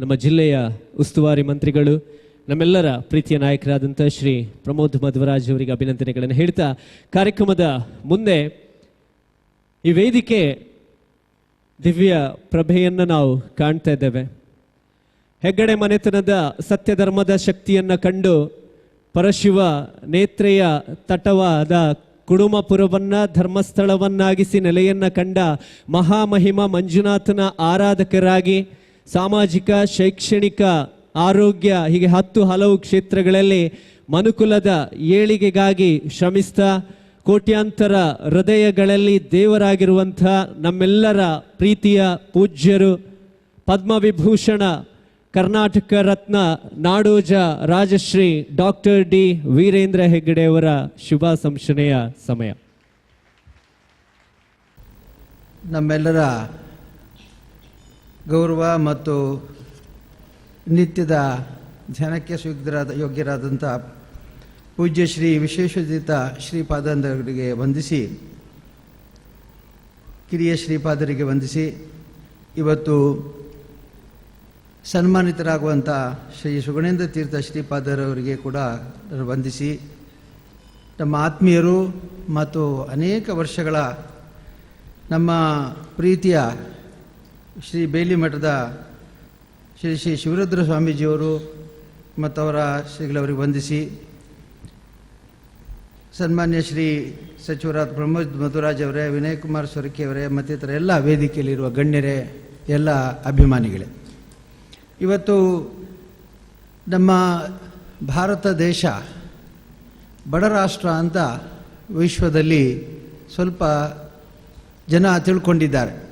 ನಮ್ಮ ಜಿಲ್ಲೆಯ ಉಸ್ತುವಾರಿ ಮಂತ್ರಿಗಳು, ನಮ್ಮೆಲ್ಲರ ಪ್ರೀತಿಯ ನಾಯಕರಾದಂಥ ಶ್ರೀ ಪ್ರಮೋದ್ ಮಧ್ವರಾಜ್ ಅವರಿಗೆ ಅಭಿನಂದನೆಗಳನ್ನು ಹೇಳ್ತಾ ಕಾರ್ಯಕ್ರಮದ ಮುಂದೆ ಈ ವೇದಿಕೆ ದಿವ್ಯ ಪ್ರಭೆಯನ್ನು ನಾವು ಕಾಣ್ತಾ ಇದ್ದೇವೆ. ಹೆಗ್ಗಡೆ ಮನೆತನದ ಸತ್ಯಧರ್ಮದ ಶಕ್ತಿಯನ್ನು ಕಂಡು ಪರಶಿವ ನೇತ್ರೆಯ ತಟವಾದ ಕುಡುಮಪುರವನ್ನು, ಧರ್ಮಸ್ಥಳವನ್ನಾಗಿಸಿ ನೆಲೆಯನ್ನು ಕಂಡ ಮಹಾಮಹಿಮ ಮಂಜುನಾಥನ ಆರಾಧಕರಾಗಿ ಸಾಮಾಜಿಕ, ಶೈಕ್ಷಣಿಕ, ಆರೋಗ್ಯ, ಹೀಗೆ ಹತ್ತು ಹಲವು ಕ್ಷೇತ್ರಗಳಲ್ಲಿ ಮನುಕುಲದ ಏಳಿಗೆಗಾಗಿ ಶ್ರಮಿಸ್ತಾ ಕೋಟ್ಯಾಂತರ ಹೃದಯಗಳಲ್ಲಿ ದೇವರಾಗಿರುವಂಥ ನಮ್ಮೆಲ್ಲರ ಪ್ರೀತಿಯ ಪೂಜ್ಯರು ಪದ್ಮವಿಭೂಷಣ, ಕರ್ನಾಟಕ ರತ್ನ ನಾಡೋಜ ರಾಜಶ್ರೀ ಡಾಕ್ಟರ್ ಡಿ ವೀರೇಂದ್ರ ಹೆಗ್ಗಡೆಯವರ ಶುಭ ಸಮಯ. ನಮ್ಮೆಲ್ಲರ ಗೌರವ ಮತ್ತು ನಿತ್ಯದ ಧ್ಯಾನಕ್ಕೆ ಸುಗ್ಧರಾದ ಯೋಗ್ಯರಾದಂಥ ಪೂಜ್ಯ ಶ್ರೀ ವಿಶೇಷೋದಿತ ಶ್ರೀಪಾದಂದರಿಗೆ ವಂದಿಸಿ, ಕಿರಿಯ ಶ್ರೀಪಾದರಿಗೆ ವಂದಿಸಿ, ಇವತ್ತು ಸನ್ಮಾನಿತರಾಗುವಂಥ ಶ್ರೀ ಸುಗಣೇಂದ್ರ ತೀರ್ಥ ಶ್ರೀಪಾದರವರಿಗೆ ಕೂಡ ವಂದಿಸಿ, ನಮ್ಮ ಆತ್ಮೀಯರು ಮತ್ತು ಅನೇಕ ವರ್ಷಗಳ ನಮ್ಮ ಪ್ರೀತಿಯ ಶ್ರೀ ಬೇಲಿ ಮಠದ ಶ್ರೀ ಶ್ರೀ ಶಿವರುದ್ರ ಸ್ವಾಮೀಜಿಯವರು ಮತ್ತು ಅವರ ಶ್ರೀಗಳವರಿಗೆ ವಂದಿಸಿ ಸನ್ಮಾನ್ಯ ಶ್ರೀ ಸಚಿವರಾದ ಪ್ರಮೋದ್ ಮಧುರಾಜ್ ಅವರೇ, ವಿನಯ್ ಕುಮಾರ್ ಅವರೇ, ಮತ್ತಿತರ ಎಲ್ಲ ವೇದಿಕೆಯಲ್ಲಿರುವ ಗಣ್ಯರೇ, ಎಲ್ಲ ಅಭಿಮಾನಿಗಳೇ. ಇವತ್ತು ನಮ್ಮ ಭಾರತ ದೇಶ ಬಡ ರಾಷ್ಟ್ರ ಅಂತ ವಿಶ್ವದಲ್ಲಿ ಸ್ವಲ್ಪ ಜನ ತಿಳ್ಕೊಂಡಿದ್ದಾರೆ.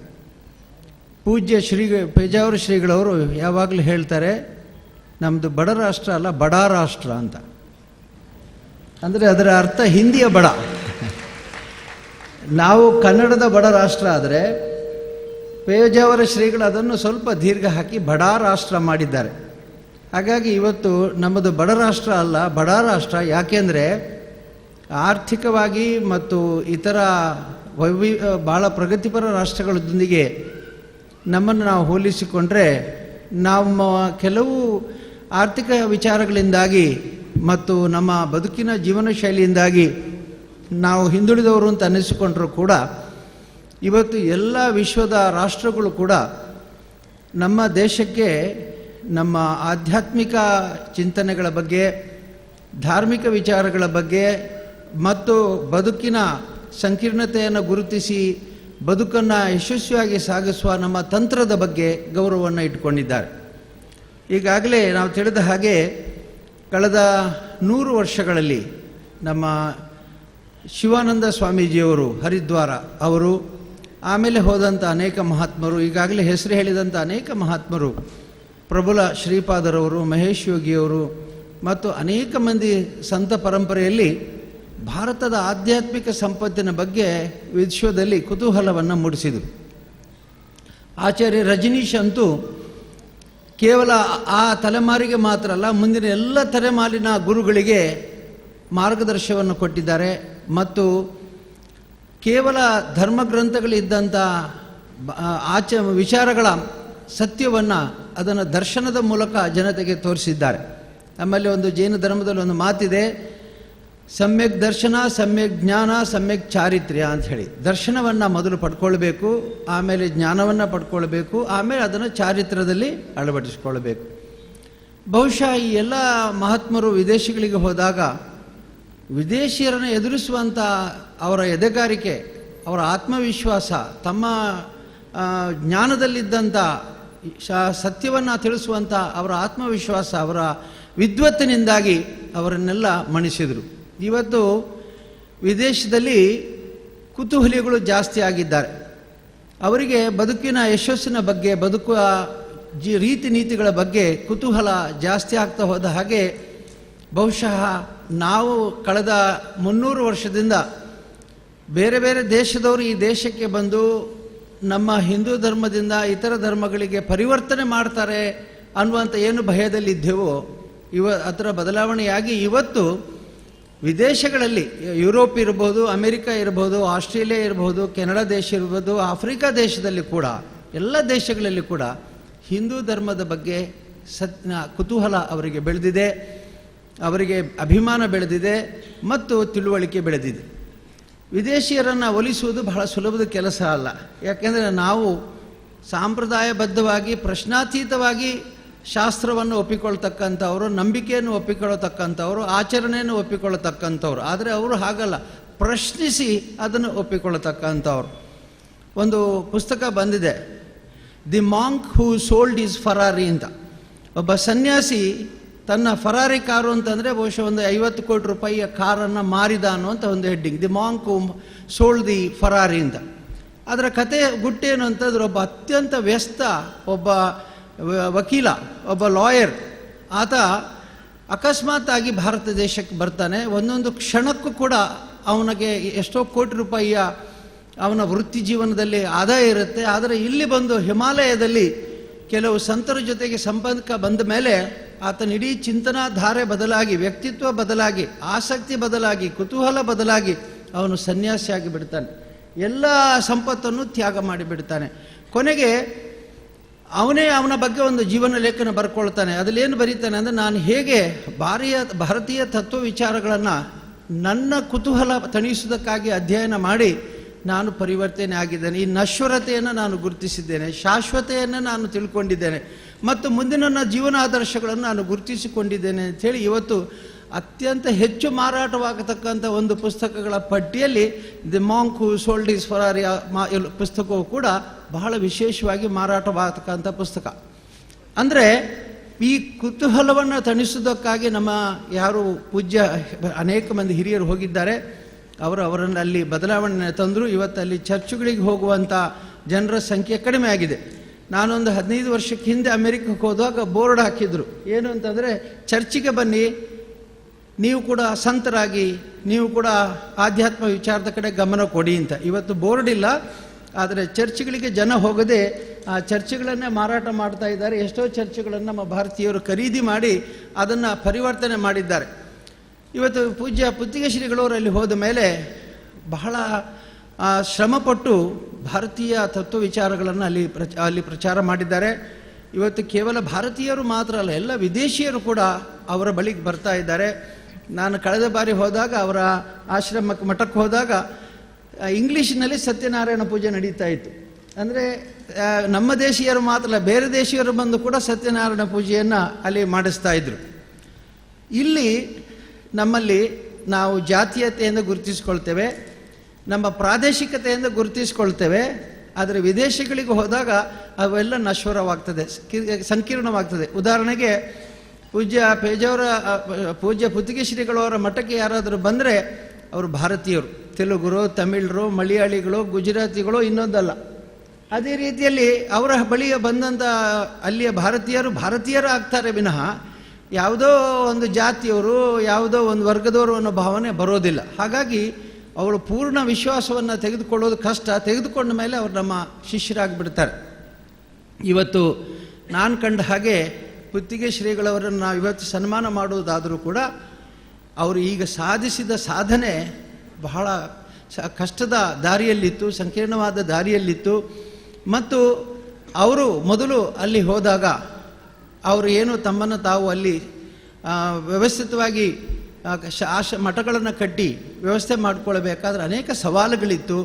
ಪೂಜ್ಯ ಶ್ರೀ ಪೇಜಾವರ ಶ್ರೀಗಳವರು ಯಾವಾಗಲೂ ಹೇಳ್ತಾರೆ ನಮ್ಮದು ಬಡ ರಾಷ್ಟ್ರ ಅಲ್ಲ, ಬಡ ರಾಷ್ಟ್ರ ಅಂತ. ಅಂದರೆ ಅದರ ಅರ್ಥ ಹಿಂದಿಯ ಬಡ. ನಾವು ಕನ್ನಡದ ಬಡ ರಾಷ್ಟ್ರ ಆದರೆ ಪೇಜಾವರ ಶ್ರೀಗಳು ಅದನ್ನು ಸ್ವಲ್ಪ ದೀರ್ಘ ಹಾಕಿ ಬಡ ರಾಷ್ಟ್ರ ಮಾಡಿದ್ದಾರೆ. ಹಾಗಾಗಿ ಇವತ್ತು ನಮ್ಮದು ಬಡ ರಾಷ್ಟ್ರ ಅಲ್ಲ, ಬಡ ರಾಷ್ಟ್ರ ಯಾಕೆಂದರೆ ಆರ್ಥಿಕವಾಗಿ ಮತ್ತು ಇತರ ವೈವಿ ಭಾಳ ಪ್ರಗತಿಪರ ರಾಷ್ಟ್ರಗಳೊಂದಿಗೆ ನಮ್ಮನ್ನು ನಾವು ಹೋಲಿಸಿಕೊಂಡ್ರೆ ನಮ್ಮ ಕೆಲವು ಆರ್ಥಿಕ ವಿಚಾರಗಳಿಂದಾಗಿ ಮತ್ತು ನಮ್ಮ ಬದುಕಿನ ಜೀವನ ಶೈಲಿಯಿಂದಾಗಿ ನಾವು ಹಿಂದುಳಿದವರು ಅಂತ ಅನ್ನಿಸಿಕೊಂಡರೂ ಕೂಡ ಇವತ್ತು ಎಲ್ಲ ವಿಶ್ವದ ರಾಷ್ಟ್ರಗಳು ಕೂಡ ನಮ್ಮ ದೇಶಕ್ಕೆ ನಮ್ಮ ಆಧ್ಯಾತ್ಮಿಕ ಚಿಂತನೆಗಳ ಬಗ್ಗೆ, ಧಾರ್ಮಿಕ ವಿಚಾರಗಳ ಬಗ್ಗೆ ಮತ್ತು ಬದುಕಿನ ಸಂಕೀರ್ಣತೆಯನ್ನು ಗುರುತಿಸಿ ಬದುಕನ್ನು ಯಶಸ್ವಿಯಾಗಿ ಸಾಗಿಸುವ ನಮ್ಮ ತಂತ್ರದ ಬಗ್ಗೆ ಗೌರವವನ್ನು ಇಟ್ಕೊಂಡಿದ್ದಾರೆ ಈಗಾಗಲೇ ನಾವು ತಿಳಿದ ಹಾಗೆ ಕಳೆದ ನೂರು ವರ್ಷಗಳಲ್ಲಿ ನಮ್ಮ ಶಿವಾನಂದ ಸ್ವಾಮೀಜಿಯವರು, ಹರಿದ್ವಾರ ಅವರು, ಆಮೇಲೆ ಹೋದಂಥ ಅನೇಕ ಮಹಾತ್ಮರು, ಈಗಾಗಲೇ ಹೆಸರು ಹೇಳಿದಂಥ ಅನೇಕ ಮಹಾತ್ಮರು, ಪ್ರಬಲ ಶ್ರೀಪಾದರವರು, ಮಹೇಶ್ ಯೋಗಿಯವರು ಮತ್ತು ಅನೇಕ ಮಂದಿ ಸಂತ ಪರಂಪರೆಯಲ್ಲಿ ಭಾರತದ ಆಧ್ಯಾತ್ಮಿಕ ಸಂಪತ್ತಿನ ಬಗ್ಗೆ ವಿಶ್ವದಲ್ಲಿ ಕುತೂಹಲವನ್ನು ಮೂಡಿಸಿದರು. ಆಚಾರ್ಯ ರಜನೀಶ್ ಅಂತೂ ಕೇವಲ ಆ ತಲೆಮಾರಿಗೆ ಮಾತ್ರ ಅಲ್ಲ, ಮುಂದಿನ ಎಲ್ಲ ತಲೆಮಾರಿನ ಗುರುಗಳಿಗೆ ಮಾರ್ಗದರ್ಶನವನ್ನು ಕೊಟ್ಟಿದ್ದಾರೆ. ಮತ್ತು ಕೇವಲ ಧರ್ಮಗ್ರಂಥಗಳಿದ್ದಂಥ ಆಚ, ವಿಚಾರಗಳ ಸತ್ಯವನ್ನು ಅದನ್ನು ದರ್ಶನದ ಮೂಲಕ ಜನತೆಗೆ ತೋರಿಸಿದ್ದಾರೆ. ನಮ್ಮಲ್ಲಿ ಒಂದು ಜೈನ ಧರ್ಮದಲ್ಲಿ ಒಂದು ಮಾತಿದೆ ಸಮ್ಯಕ್ ದರ್ಶನ, ಸಮ್ಯಕ್ ಜ್ಞಾನ, ಸಮ್ಯಕ್ ಚಾರಿತ್ರ್ಯ ಅಂತ ಹೇಳಿ. ದರ್ಶನವನ್ನು ಮೊದಲು ಪಡ್ಕೊಳ್ಬೇಕು, ಆಮೇಲೆ ಜ್ಞಾನವನ್ನು ಪಡ್ಕೊಳ್ಬೇಕು, ಆಮೇಲೆ ಅದನ್ನು ಚಾರಿತ್ರ್ಯದಲ್ಲಿ ಅಳವಡಿಸ್ಕೊಳ್ಬೇಕು. ಬಹುಶಃ ಈ ಎಲ್ಲ ಮಹಾತ್ಮರು ವಿದೇಶಿಗಳಿಗೆ ಹೋದಾಗ ವಿದೇಶಿಯರನ್ನು ಎದುರಿಸುವಂಥ ಅವರ ಎದೆಗಾರಿಕೆ, ಅವರ ಆತ್ಮವಿಶ್ವಾಸ, ತಮ್ಮ ಜ್ಞಾನದಲ್ಲಿದ್ದಂಥ ಸತ್ಯವನ್ನು ತಿಳಿಸುವಂಥ ಅವರ ಆತ್ಮವಿಶ್ವಾಸ, ಅವರ ವಿದ್ವತ್ತಿನಿಂದಾಗಿ ಅವರನ್ನೆಲ್ಲ ಮಣಿಸಿದರು. ಇವತ್ತು ವಿದೇಶದಲ್ಲಿ ಕುತೂಹಲಿಗಳು ಜಾಸ್ತಿ ಆಗಿದ್ದಾರೆ. ಅವರಿಗೆ ಬದುಕಿನ ಯಶಸ್ಸಿನ ಬಗ್ಗೆ, ಬದುಕುವ ಜಿ, ರೀತಿ ನೀತಿಗಳ ಬಗ್ಗೆ ಕುತೂಹಲ ಜಾಸ್ತಿ ಆಗ್ತಾ ಹೋದ ಹಾಗೆ ಬಹುಶಃ ನಾವು ಕಳೆದ ಮುನ್ನೂರು ವರ್ಷದಿಂದ ಬೇರೆ ಬೇರೆ ದೇಶದವರು ಈ ದೇಶಕ್ಕೆ ಬಂದು ನಮ್ಮ ಹಿಂದೂ ಧರ್ಮದಿಂದ ಇತರ ಧರ್ಮಗಳಿಗೆ ಪರಿವರ್ತನೆ ಮಾಡ್ತಾರೆ ಅನ್ನುವಂಥ ಏನು ಭಯದಲ್ಲಿದ್ದೆವೋ, ಇವ, ಅದರ ಬದಲಾವಣೆಯಾಗಿ ಇವತ್ತು ವಿದೇಶಗಳಲ್ಲಿ, ಯುರೋಪ್ ಇರ್ಬೋದು, ಅಮೆರಿಕ ಇರ್ಬೋದು, ಆಸ್ಟ್ರೇಲಿಯಾ ಇರ್ಬೋದು, ಕೆನಡಾ ದೇಶ ಇರ್ಬೋದು, ಆಫ್ರಿಕಾ ದೇಶದಲ್ಲಿ ಕೂಡ, ಎಲ್ಲ ದೇಶಗಳಲ್ಲಿ ಕೂಡ ಹಿಂದೂ ಧರ್ಮದ ಬಗ್ಗೆ ಸತ್ ಕುತೂಹಲ ಅವರಿಗೆ ಬೆಳೆದಿದೆ, ಅವರಿಗೆ ಅಭಿಮಾನ ಬೆಳೆದಿದೆ ಮತ್ತು ತಿಳುವಳಿಕೆ ಬೆಳೆದಿದೆ. ವಿದೇಶಿಯರನ್ನು ಒಲಿಸುವುದು ಬಹಳ ಸುಲಭದ ಕೆಲಸ ಅಲ್ಲ. ಯಾಕೆಂದರೆ ನಾವು ಸಾಂಪ್ರದಾಯಬದ್ಧವಾಗಿ, ಪ್ರಶ್ನಾತೀತವಾಗಿ ಶಾಸ್ತ್ರವನ್ನು ಒಪ್ಪಿಕೊಳ್ತಕ್ಕಂಥವರು, ನಂಬಿಕೆಯನ್ನು ಒಪ್ಪಿಕೊಳ್ಳತಕ್ಕಂಥವ್ರು, ಆಚರಣೆಯನ್ನು ಒಪ್ಪಿಕೊಳ್ಳತಕ್ಕಂಥವ್ರು. ಆದರೆ ಅವರು ಹಾಗಲ್ಲ. ಪ್ರಶ್ನಿಸಿ ಅದನ್ನು ಒಪ್ಪಿಕೊಳ್ಳತಕ್ಕಂಥವ್ರು. ಒಂದು ಪುಸ್ತಕ ಬಂದಿದೆ. The monk who sold is Ferrari ಅಂತ. ಒಬ್ಬ ಸನ್ಯಾಸಿ ತನ್ನ ಫರಾರಿ ಕಾರು ಅಂತಂದರೆ ಬಹುಶಃ ಒಂದು ಐವತ್ತು ಕೋಟಿ ರೂಪಾಯಿಯ ಕಾರನ್ನು ಮಾರಿದ ಅನ್ನುವಂಥ ಒಂದು heading. The monk sold the Ferrari ಅಂತ. ಅದರ ಕತೆ ಗುಟ್ಟೇನು ಅಂತಂದ್ರೆ ಒಬ್ಬ ಅತ್ಯಂತ ವ್ಯಸ್ತ ಒಬ್ಬ ವಕೀಲ, ಒಬ್ಬ ಲಾಯರ್. ಆತ ಅಕಸ್ಮಾತ್ ಆಗಿ ಭಾರತ ದೇಶಕ್ಕೆ ಬರ್ತಾನೆ. ಒಂದೊಂದು ಕ್ಷಣಕ್ಕೂ ಕೂಡ ಅವನಿಗೆ ಎಷ್ಟೋ ಕೋಟಿ ರೂಪಾಯಿಯ ಅವನ ವೃತ್ತಿ ಜೀವನದಲ್ಲಿ ಆದಾಯ ಇರುತ್ತೆ. ಆದರೆ ಇಲ್ಲಿ ಬಂದು ಹಿಮಾಲಯದಲ್ಲಿ ಕೆಲವು ಸಂತರ ಜೊತೆಗೆ ಸಂಪರ್ಕ ಬಂದ ಮೇಲೆ ಆತನ ಇಡೀ ಚಿಂತನಾ ಧಾರೆ ಬದಲಾಗಿ, ವ್ಯಕ್ತಿತ್ವ ಬದಲಾಗಿ, ಆಸಕ್ತಿ ಬದಲಾಗಿ, ಕುತೂಹಲ ಬದಲಾಗಿ ಅವನು ಸನ್ಯಾಸಿಯಾಗಿ ಬಿಡ್ತಾನೆ. ಎಲ್ಲ ಸಂಪತ್ತನ್ನು ತ್ಯಾಗ ಮಾಡಿಬಿಡ್ತಾನೆ. ಕೊನೆಗೆ ಅವನೇ ಅವನ ಬಗ್ಗೆ ಒಂದು ಜೀವನ ಲೇಖನ ಬರ್ಕೊಳ್ತಾನೆ. ಅದರಲ್ಲಿ ಏನು ಬರೀತಾನೆ ಅಂದರೆ ನಾನು ಹೇಗೆ ಭಾರಿಯ ಭಾರತೀಯ ತತ್ವ ವಿಚಾರಗಳನ್ನು ನನ್ನ ಕುತೂಹಲ ತಣಿಸುವುದಕ್ಕಾಗಿ ಅಧ್ಯಯನ ಮಾಡಿ ನಾನು ಪರಿವರ್ತನೆ ಆಗಿದ್ದೇನೆ. ಈ ನಶ್ವರತೆಯನ್ನು ನಾನು ಗುರುತಿಸಿದ್ದೇನೆ. ಶಾಶ್ವತೆಯನ್ನು ನಾನು ತಿಳ್ಕೊಂಡಿದ್ದೇನೆ. ಮತ್ತು ಮುಂದಿನ ನನ್ನ ಜೀವನ ಆದರ್ಶಗಳನ್ನು ನಾನು ಗುರುತಿಸಿಕೊಂಡಿದ್ದೇನೆ ಅಂಥೇಳಿ ಇವತ್ತು ಅತ್ಯಂತ ಹೆಚ್ಚು ಮಾರಾಟವಾಗತಕ್ಕಂಥ ಒಂದು ಪುಸ್ತಕಗಳ ಪಟ್ಟಿಯಲ್ಲಿ the monk who sold is Ferrari ಮಾ ಪುಸ್ತಕವು ಕೂಡ ಬಹಳ ವಿಶೇಷವಾಗಿ ಮಾರಾಟವಾಗತಕ್ಕಂಥ ಪುಸ್ತಕ. ಅಂದರೆ ಈ ಕುತೂಹಲವನ್ನು ತಣಿಸುವುದಕ್ಕಾಗಿ ನಮ್ಮ ಯಾರು ಪೂಜ್ಯ ಅನೇಕ ಮಂದಿ ಹಿರಿಯರು ಹೋಗಿದ್ದಾರೆ. ಅವರು ಅವರನ್ನು ಅಲ್ಲಿ ಬದಲಾವಣೆ ತಂದರು. ಇವತ್ತು ಅಲ್ಲಿ ಚರ್ಚುಗಳಿಗೆ ಹೋಗುವಂಥ ಜನರ ಸಂಖ್ಯೆ ಕಡಿಮೆ ಆಗಿದೆ. ನಾನೊಂದು ಹದಿನೈದು ವರ್ಷಕ್ಕೆ ಹಿಂದೆ ಅಮೆರಿಕಕ್ಕೆ ಹೋದಾಗ ಬೋರ್ಡ್ ಹಾಕಿದರು. ಏನು ಅಂತಂದರೆ, ಚರ್ಚಿಗೆ ಬನ್ನಿ, ನೀವು ಕೂಡ ಸಂತರಾಗಿ, ನೀವು ಕೂಡ ಆಧ್ಯಾತ್ಮ ವಿಚಾರದ ಕಡೆ ಗಮನ ಕೊಡಿ ಅಂತ. ಇವತ್ತು ಬೋರ್ಡ್ ಇಲ್ಲ. ಆದರೆ ಚರ್ಚ್ಗಳಿಗೆ ಜನ ಹೋಗದೆ ಆ ಚರ್ಚ್ಗಳನ್ನೇ ಮಾರಾಟ ಮಾಡ್ತಾ ಇದ್ದಾರೆ. ಎಷ್ಟೋ ಚರ್ಚ್ಗಳನ್ನು ನಮ್ಮ ಭಾರತೀಯರು ಖರೀದಿ ಮಾಡಿ ಅದನ್ನು ಪರಿವರ್ತನೆ ಮಾಡಿದ್ದಾರೆ. ಇವತ್ತು ಪೂಜ್ಯ ಪುತ್ತಿಗೆ ಶ್ರೀಗಳವರು ಅಲ್ಲಿ ಹೋದ ಮೇಲೆ ಬಹಳ ಶ್ರಮಪಟ್ಟು ಭಾರತೀಯ ತತ್ವ ವಿಚಾರಗಳನ್ನು ಅಲ್ಲಿ ಪ್ರಚ ಅಲ್ಲಿ ಪ್ರಚಾರ ಮಾಡಿದ್ದಾರೆ. ಇವತ್ತು ಕೇವಲ ಭಾರತೀಯರು ಮಾತ್ರ ಅಲ್ಲ, ಎಲ್ಲ ವಿದೇಶಿಯರು ಕೂಡ ಅವರ ಬಳಿಗೆ ಬರ್ತಾ ಇದ್ದಾರೆ. ನಾನು ಕಳೆದ ಬಾರಿ ಹೋದಾಗ ಅವರ ಆಶ್ರಮಕ್ಕೆ ಮಠಕ್ಕೆ ಹೋದಾಗ ಇಂಗ್ಲೀಷಿನಲ್ಲಿ ಸತ್ಯನಾರಾಯಣ ಪೂಜೆ ನಡೀತಾ ಇತ್ತು. ಅಂದರೆ ನಮ್ಮ ದೇಶೀಯರು ಮಾತ್ರ ಬೇರೆ ದೇಶೀಯರು ಬಂದು ಕೂಡ ಸತ್ಯನಾರಾಯಣ ಪೂಜೆಯನ್ನು ಅಲ್ಲಿ ಮಾಡಿಸ್ತಾ ಇದ್ರು. ಇಲ್ಲಿ ನಮ್ಮಲ್ಲಿ ನಾವು ಜಾತೀಯತೆಯಿಂದ ಗುರುತಿಸ್ಕೊಳ್ತೇವೆ, ನಮ್ಮ ಪ್ರಾದೇಶಿಕತೆಯಿಂದ ಗುರುತಿಸ್ಕೊಳ್ತೇವೆ, ಆದರೆ ವಿದೇಶಗಳಿಗೆ ಹೋದಾಗ ಅವೆಲ್ಲ ನಶ್ವರವಾಗ್ತದೆ ಸಂಕೀರ್ಣವಾಗ್ತದೆ. ಉದಾಹರಣೆಗೆ, ಪೂಜ್ಯ ಪೇಜಾವರ ಪೂಜ್ಯ ಪುತ್ತಿಗೆ ಶ್ರೀಗಳವರ ಮಠಕ್ಕೆ ಯಾರಾದರೂ ಬಂದರೆ ಅವರು ಭಾರತೀಯರು. ತೆಲುಗುರು, ತಮಿಳರು, ಮಲಯಾಳಿಗಳು, ಗುಜರಾತಿಗಳು ಇನ್ನೊಂದಲ್ಲ. ಅದೇ ರೀತಿಯಲ್ಲಿ ಅವರ ಬಳಿಯ ಬಂದಂಥ ಅಲ್ಲಿಯ ಭಾರತೀಯರು ಭಾರತೀಯರು ಆಗ್ತಾರೆ ವಿನಃ ಯಾವುದೋ ಒಂದು ಜಾತಿಯವರು, ಯಾವುದೋ ಒಂದು ವರ್ಗದವರು ಅನ್ನೋ ಭಾವನೆ ಬರೋದಿಲ್ಲ. ಹಾಗಾಗಿ ಅವಳು ಪೂರ್ಣ ವಿಶ್ವಾಸವನ್ನು ತೆಗೆದುಕೊಳ್ಳೋದು ಕಷ್ಟ. ತೆಗೆದುಕೊಂಡ ಮೇಲೆ ಅವರು ನಮ್ಮ ಶಿಷ್ಯರಾಗಿಬಿಡ್ತಾರೆ. ಇವತ್ತು ನಾನು ಕಂಡ ಹಾಗೆ ಪುತ್ತಿಗೆ ಶ್ರೀಗಳವರನ್ನು ನಾವು ಇವತ್ತು ಸನ್ಮಾನ ಮಾಡುವುದಾದರೂ ಕೂಡ ಅವರು ಈಗ ಸಾಧಿಸಿದ ಸಾಧನೆ ಬಹಳ ಕಷ್ಟದ ದಾರಿಯಲ್ಲಿತ್ತು, ಸಂಕೀರ್ಣವಾದ ದಾರಿಯಲ್ಲಿತ್ತು. ಮತ್ತು ಅವರು ಮೊದಲು ಅಲ್ಲಿ ಹೋದಾಗ ಅವರು ಏನು ತಮ್ಮನ್ನು ತಾವು ಅಲ್ಲಿ ವ್ಯವಸ್ಥಿತವಾಗಿ ಆಶ ಮಠಗಳನ್ನು ಕಟ್ಟಿ ವ್ಯವಸ್ಥೆ ಮಾಡಿಕೊಳ್ಳಬೇಕಾದ್ರೆ ಅನೇಕ ಸವಾಲುಗಳಿತ್ತು.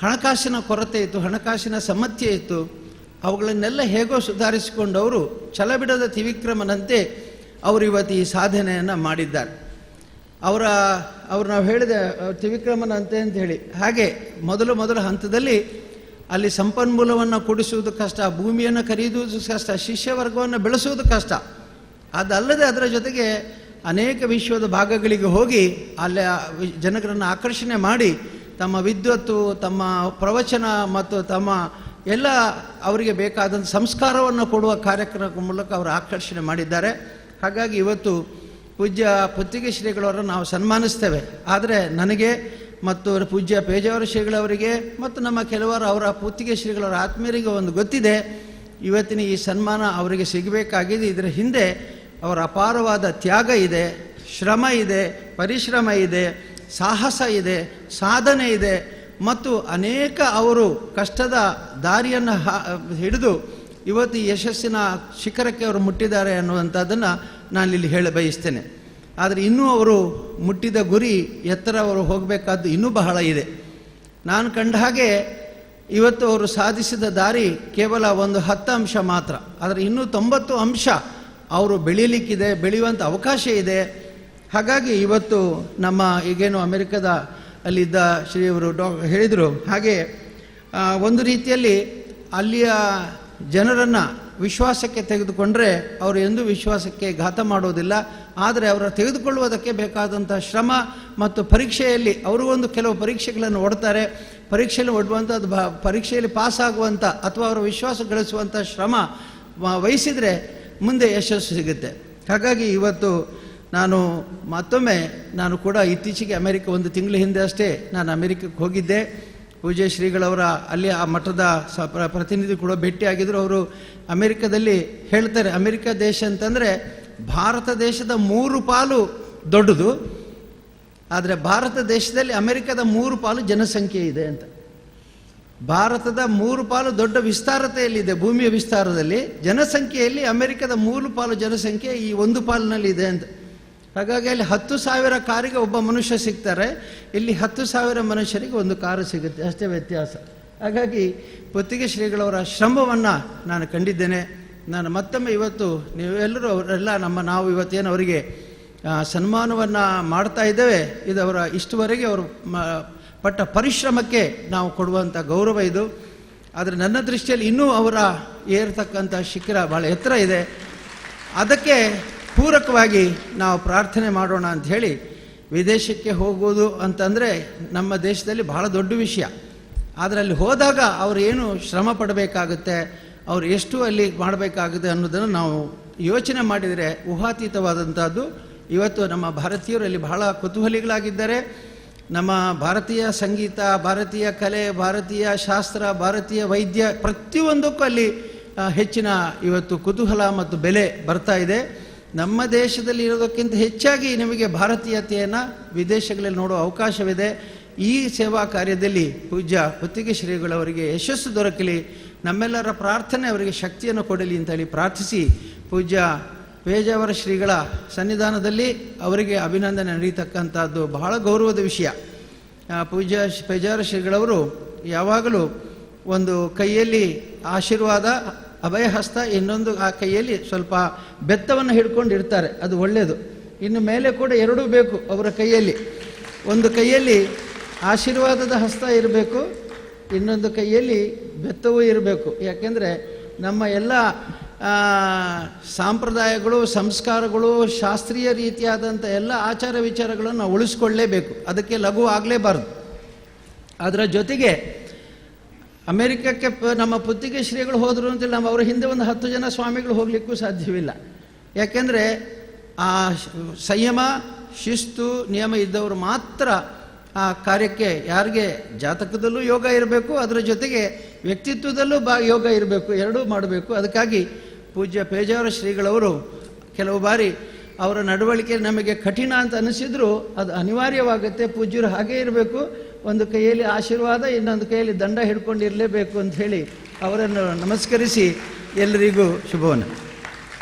ಹಣಕಾಸಿನ ಕೊರತೆ ಇತ್ತು, ಹಣಕಾಸಿನ ಸಮಸ್ಯೆ ಇತ್ತು. ಅವುಗಳನ್ನೆಲ್ಲ ಹೇಗೋ ಸುಧಾರಿಸಿಕೊಂಡು ಅವರು ಛಲಬಿಡದ ತ್ರಿವಿಕ್ರಮನಂತೆ ಅವರು ಇವತ್ತು ಈ ಸಾಧನೆಯನ್ನು ಮಾಡಿದ್ದಾರೆ. ಅವರ, ಅವ್ರು ನಾವು ಹೇಳಿದೆ ತ್ರಿವಿಕ್ರಮನ ಅಂತೆ ಅಂತ ಹೇಳಿ. ಹಾಗೆ ಮೊದಲು ಮೊದಲ ಹಂತದಲ್ಲಿ ಅಲ್ಲಿ ಸಂಪನ್ಮೂಲವನ್ನು ಕೊಡಿಸುವುದು ಕಷ್ಟ, ಭೂಮಿಯನ್ನು ಖರೀದುವುದು ಕಷ್ಟ, ಶಿಷ್ಯವರ್ಗವನ್ನು ಬೆಳೆಸುವುದು ಕಷ್ಟ. ಅದಲ್ಲದೆ ಅದರ ಜೊತೆಗೆ ಅನೇಕ ವಿಶ್ವದ ಭಾಗಗಳಿಗೆ ಹೋಗಿ ಅಲ್ಲಿ ಜನಗಳನ್ನು ಆಕರ್ಷಣೆ ಮಾಡಿ ತಮ್ಮ ವಿದ್ವತ್ತು, ತಮ್ಮ ಪ್ರವಚನ ಮತ್ತು ತಮ್ಮ ಎಲ್ಲ ಅವರಿಗೆ ಬೇಕಾದಂಥ ಸಂಸ್ಕಾರವನ್ನು ಕೊಡುವ ಕಾರ್ಯಕ್ರಮ ಮೂಲಕ ಅವರು ಆಕರ್ಷಣೆ ಮಾಡಿದ್ದಾರೆ. ಹಾಗಾಗಿ ಇವತ್ತು ಪೂಜ್ಯ ಪುತ್ತಿಗೆ ಶ್ರೀಗಳವರನ್ನು ನಾವು ಸನ್ಮಾನಿಸ್ತೇವೆ. ಆದರೆ ನನಗೆ ಮತ್ತು ಪೂಜ್ಯ ಪೇಜಾವರ ಶ್ರೀಗಳವರಿಗೆ ಮತ್ತು ನಮ್ಮ ಕೆಲವರು ಅವರ ಪುತ್ತಿಗೆ ಶ್ರೀಗಳವರ ಆತ್ಮೀಯರಿಗೆ ಒಂದು ಗೊತ್ತಿದೆ. ಇವತ್ತಿನ ಈ ಸನ್ಮಾನ ಅವರಿಗೆ ಸಿಗಬೇಕಾಗಿದೆ. ಇದರ ಹಿಂದೆ ಅವರ ಅಪಾರವಾದ ತ್ಯಾಗ ಇದೆ, ಶ್ರಮ ಇದೆ, ಪರಿಶ್ರಮ ಇದೆ, ಸಾಹಸ ಇದೆ, ಸಾಧನೆ ಇದೆ. ಮತ್ತು ಅನೇಕ ಅವರು ಕಷ್ಟದ ದಾರಿಯನ್ನು ಹಿಡಿದು ಇವತ್ತು ಯಶಸ್ಸಿನ ಶಿಖರಕ್ಕೆ ಅವರು ಮುಟ್ಟಿದ್ದಾರೆ ಅನ್ನುವಂಥದ್ದನ್ನು ನಾನು ಇಲ್ಲಿ ಹೇಳ ಬಯಸ್ತೇನೆ. ಆದರೆ ಇನ್ನೂ ಅವರು ಮುಟ್ಟಿದ ಗುರಿ ಎತ್ತರ ಅವರು ಹೋಗಬೇಕಾದ್ದು ಇನ್ನೂ ಬಹಳ ಇದೆ. ನಾನು ಕಂಡ ಹಾಗೆ ಇವತ್ತು ಅವರು ಸಾಧಿಸಿದ ದಾರಿ ಕೇವಲ ಒಂದು ಹತ್ತು ಅಂಶ ಮಾತ್ರ. ಆದರೆ ಇನ್ನೂ ತೊಂಬತ್ತು ಅಂಶ ಅವರು ಬೆಳೀಲಿಕ್ಕಿದೆ ಬೆಳೆಯುವಂಥ ಅವಕಾಶ ಇದೆ. ಹಾಗಾಗಿ ಇವತ್ತು ನಮ್ಮ ಈಗೇನು ಅಮೆರಿಕದ ಅಲ್ಲಿದ್ದ ಶ್ರೀಯವರು ಡಾ ಹೇಳಿದರು ಹಾಗೆ ಒಂದು ರೀತಿಯಲ್ಲಿ ಅಲ್ಲಿಯ ಜನರನ್ನು ವಿಶ್ವಾಸಕ್ಕೆ ತೆಗೆದುಕೊಂಡ್ರೆ ಅವರು ಎಂದೂ ವಿಶ್ವಾಸಕ್ಕೆ ಘಾತ ಮಾಡೋದಿಲ್ಲ. ಆದರೆ ಅವರ ತೆಗೆದುಕೊಳ್ಳುವುದಕ್ಕೆ ಬೇಕಾದಂಥ ಶ್ರಮ ಮತ್ತು ಪರೀಕ್ಷೆಯಲ್ಲಿ ಅವರು ಒಂದು ಕೆಲವು ಪರೀಕ್ಷೆಗಳನ್ನು ಒಡ್ತಾರೆ ಪರೀಕ್ಷೆಯಲ್ಲಿ ಒಡ್ಡುವಂಥದ್ದು ಬ, ಪರೀಕ್ಷೆಯಲ್ಲಿ ಪಾಸ್ ಆಗುವಂಥ ಅಥವಾ ಅವರ ವಿಶ್ವಾಸ ಗಳಿಸುವಂಥ ಶ್ರಮ ವಹಿಸಿದರೆ ಮುಂದೆ ಯಶಸ್ಸು ಸಿಗುತ್ತೆ. ಹಾಗಾಗಿ ಇವತ್ತು ನಾನು ಮತ್ತೊಮ್ಮೆ, ನಾನು ಕೂಡ ಇತ್ತೀಚೆಗೆ ಅಮೆರಿಕ ಒಂದು ತಿಂಗಳ ಹಿಂದೆ ಅಷ್ಟೇ ನಾನು ಅಮೆರಿಕಕ್ಕೆ ಹೋಗಿದ್ದೆ. ಪೂಜ್ಯ ಶ್ರೀಗಳವರ ಅಲ್ಲಿ ಆ ಮಠದ ಸ ಪ್ರ- ಪ್ರತಿನಿಧಿ ಕೂಡ ಭೇಟಿಯಾಗಿದ್ದರು ಅವರು ಅಮೆರಿಕದಲ್ಲಿ ಹೇಳ್ತಾರೆ, ಅಮೆರಿಕ ದೇಶ ಅಂತಂದರೆ ಭಾರತ ದೇಶದ ಮೂರು ಪಾಲು ದೊಡ್ಡದು, ಆದರೆ ಭಾರತ ದೇಶದಲ್ಲಿ ಅಮೆರಿಕದ ಮೂರು ಪಾಲು ಜನಸಂಖ್ಯೆ ಇದೆ ಅಂತ. ಭಾರತದ ಮೂರು ಪಾಲು ದೊಡ್ಡ ವಿಸ್ತಾರತೆಯಲ್ಲಿದೆ, ಭೂಮಿಯ ವಿಸ್ತಾರದಲ್ಲಿ. ಜನಸಂಖ್ಯೆಯಲ್ಲಿ ಅಮೆರಿಕದ ಮೂರು ಪಾಲು ಜನಸಂಖ್ಯೆ ಈ ಒಂದು ಪಾಲಿನಲ್ಲಿ ಇದೆ ಅಂತ. ಹಾಗಾಗಿ ಅಲ್ಲಿ ಹತ್ತು ಸಾವಿರ ಕಾರಿಗೆ ಒಬ್ಬ ಮನುಷ್ಯ ಸಿಗ್ತಾರೆ. ಇಲ್ಲಿ ಹತ್ತು ಸಾವಿರ ಮನುಷ್ಯರಿಗೆ ಒಂದು ಕಾರು ಸಿಗುತ್ತೆ. ಅಷ್ಟೇ ವ್ಯತ್ಯಾಸ. ಹಾಗಾಗಿ ಪೊತ್ತಿಗೆ ಶ್ರೀಗಳವರ ಶ್ರಮವನ್ನು ನಾನು ಕಂಡಿದ್ದೇನೆ. ನಾನು ಮತ್ತೊಮ್ಮೆ ಇವತ್ತು ನೀವೆಲ್ಲರೂ ಅವರೆಲ್ಲ ನಮ್ಮ ನಾವು ಇವತ್ತೇನು ಅವರಿಗೆ ಸನ್ಮಾನವನ್ನು ಮಾಡ್ತಾ ಇದ್ದೇವೆ. ಇದು ಅವರ ಇಷ್ಟುವರೆಗೆ ಅವರು ಪಟ್ಟ ಪರಿಶ್ರಮಕ್ಕೆ ನಾವು ಕೊಡುವಂಥ ಗೌರವ ಇದು. ಆದರೆ ನನ್ನ ದೃಷ್ಟಿಯಲ್ಲಿ ಇನ್ನೂ ಅವರ ಏರ್ತಕ್ಕಂಥ ಶಿಖರ ಭಾಳ ಎತ್ತರ ಇದೆ. ಅದಕ್ಕೆ ಪೂರಕವಾಗಿ ನಾವು ಪ್ರಾರ್ಥನೆ ಮಾಡೋಣ ಅಂತ ಹೇಳಿ ವಿದೇಶಕ್ಕೆ ಹೋಗೋದು ಅಂತಂದರೆ ನಮ್ಮ ದೇಶದಲ್ಲಿ ಬಹಳ ದೊಡ್ಡ ವಿಷಯ. ಅದರಲ್ಲಿ ಹೋದಾಗ ಅವರು ಏನು ಶ್ರಮ ಪಡಬೇಕಾಗುತ್ತೆ, ಅವ್ರು ಎಷ್ಟು ಅಲ್ಲಿ ಮಾಡಬೇಕಾಗುತ್ತೆ ಅನ್ನೋದನ್ನು ನಾವು ಯೋಚನೆ ಮಾಡಿದರೆ ಊಹಾತೀತವಾದಂಥದ್ದು ಇವತ್ತು ನಮ್ಮ ಭಾರತೀಯರು ಅಲ್ಲಿ ಬಹಳ ಕುತೂಹಲಿಗಳಾಗಿದ್ದಾರೆ. ನಮ್ಮ ಭಾರತೀಯ ಸಂಗೀತ, ಭಾರತೀಯ ಕಲೆ, ಭಾರತೀಯ ಶಾಸ್ತ್ರ, ಭಾರತೀಯ ವೈದ್ಯ ಪ್ರತಿಯೊಂದಕ್ಕೂ ಅಲ್ಲಿ ಹೆಚ್ಚಿನ ಇವತ್ತು ಕುತೂಹಲ ಮತ್ತು ಬೆಲೆ ಬರ್ತಾ ಇದೆ. ನಮ್ಮ ದೇಶದಲ್ಲಿ ಇರೋದಕ್ಕಿಂತ ಹೆಚ್ಚಾಗಿ ನಿಮಗೆ ಭಾರತೀಯತೆಯನ್ನು ವಿದೇಶಗಳಲ್ಲಿ ನೋಡುವ ಅವಕಾಶವಿದೆ. ಈ ಸೇವಾ ಕಾರ್ಯದಲ್ಲಿ ಪೂಜ್ಯ ಹೊತ್ತಿಗೆ ಶ್ರೀಗಳವರಿಗೆ ಯಶಸ್ಸು ದೊರಕಲಿ. ನಮ್ಮೆಲ್ಲರ ಪ್ರಾರ್ಥನೆ ಅವರಿಗೆ ಶಕ್ತಿಯನ್ನು ಕೊಡಲಿ ಅಂತ ಹೇಳಿ ಪ್ರಾರ್ಥಿಸಿ. ಪೂಜ್ಯ ಪೇಜಾವರ ಶ್ರೀಗಳ ಸನ್ನಿಧಾನದಲ್ಲಿ ಅವರಿಗೆ ಅಭಿನಂದನೆ ನಡೀತಕ್ಕಂಥದ್ದು ಬಹಳ ಗೌರವದ ವಿಷಯ. ಪೂಜ್ಯ ಪೇಜಾವರ ಶ್ರೀಗಳವರು ಯಾವಾಗಲೂ ಒಂದು ಕೈಯಲ್ಲಿ ಆಶೀರ್ವಾದ ಅಭಯಹಸ್ತ ಇನ್ನೊಂದು ಆ ಕೈಯಲ್ಲಿ ಸ್ವಲ್ಪ ಬೆತ್ತವನ್ನು ಹಿಡ್ಕೊಂಡು ಇರ್ತಾರೆ ಅದು ಒಳ್ಳೆಯದು ಇನ್ನು ಮೇಲೆ ಕೂಡ ಎರಡೂ ಬೇಕು ಅವರ ಕೈಯಲ್ಲಿ. ಒಂದು ಕೈಯಲ್ಲಿ ಆಶೀರ್ವಾದದ ಹಸ್ತ ಇರಬೇಕು, ಇನ್ನೊಂದು ಕೈಯಲ್ಲಿ ಬೆತ್ತವೂ ಇರಬೇಕು. ಯಾಕೆಂದರೆ ನಮ್ಮ ಎಲ್ಲ ಸಾಂಪ್ರದಾಯಗಳು, ಸಂಸ್ಕಾರಗಳು, ಶಾಸ್ತ್ರೀಯ ರೀತಿಯಾದಂಥ ಎಲ್ಲ ಆಚಾರ ವಿಚಾರಗಳನ್ನು ನಾವು ಉಳಿಸ್ಕೊಳ್ಳೇಬೇಕು. ಅದಕ್ಕೆ ಲಘು ಆಗಲೇಬಾರ್ದು. ಅದರ ಜೊತೆಗೆ ಅಮೆರಿಕಕ್ಕೆ ನಮ್ಮ ಪುತ್ತಿಗೆ ಶ್ರೀಗಳು ಹೋದರು ಅಂತೇಳಿ ನಮ್ಮ ಅವರ ಹಿಂದೆ ಒಂದು ಹತ್ತು ಜನ ಸ್ವಾಮಿಗಳು ಹೋಗಲಿಕ್ಕೂ ಸಾಧ್ಯವಿಲ್ಲ. ಯಾಕೆಂದರೆ ಆ ಸಂಯಮ, ಶಿಸ್ತು, ನಿಯಮ ಇದ್ದವರು ಮಾತ್ರ ಆ ಕಾರ್ಯಕ್ಕೆ ಯಾರಿಗೆ ಜಾತಕದಲ್ಲೂ ಯೋಗ ಇರಬೇಕು, ಅದರ ಜೊತೆಗೆ ವ್ಯಕ್ತಿತ್ವದಲ್ಲೂ ಬಾ, ಯೋಗ ಇರಬೇಕು, ಎರಡೂ ಮಾಡಬೇಕು. ಅದಕ್ಕಾಗಿ ಪೂಜ್ಯ ಪೇಜಾವರ ಶ್ರೀಗಳವರು ಕೆಲವು ಬಾರಿ ಅವರ ನಡವಳಿಕೆ ನಮಗೆ ಕಠಿಣ ಅಂತ ಅನಿಸಿದ್ರು ಅದು ಅನಿವಾರ್ಯವಾಗುತ್ತೆ, ಪೂಜ್ಯರು ಹಾಗೇ ಇರಬೇಕು. ಒಂದು ಕೈಯಲ್ಲಿ ಆಶೀರ್ವಾದ ಇನ್ನೊಂದು ಕೈಯಲ್ಲಿ ದಂಡ ಹಿಡ್ಕೊಂಡು ಇರಲೇಬೇಕು ಅಂತ ಹೇಳಿ ಅವರನ್ನು ನಮಸ್ಕರಿಸಿ ಎಲ್ಲರಿಗೂ ಶುಭವನ್ನು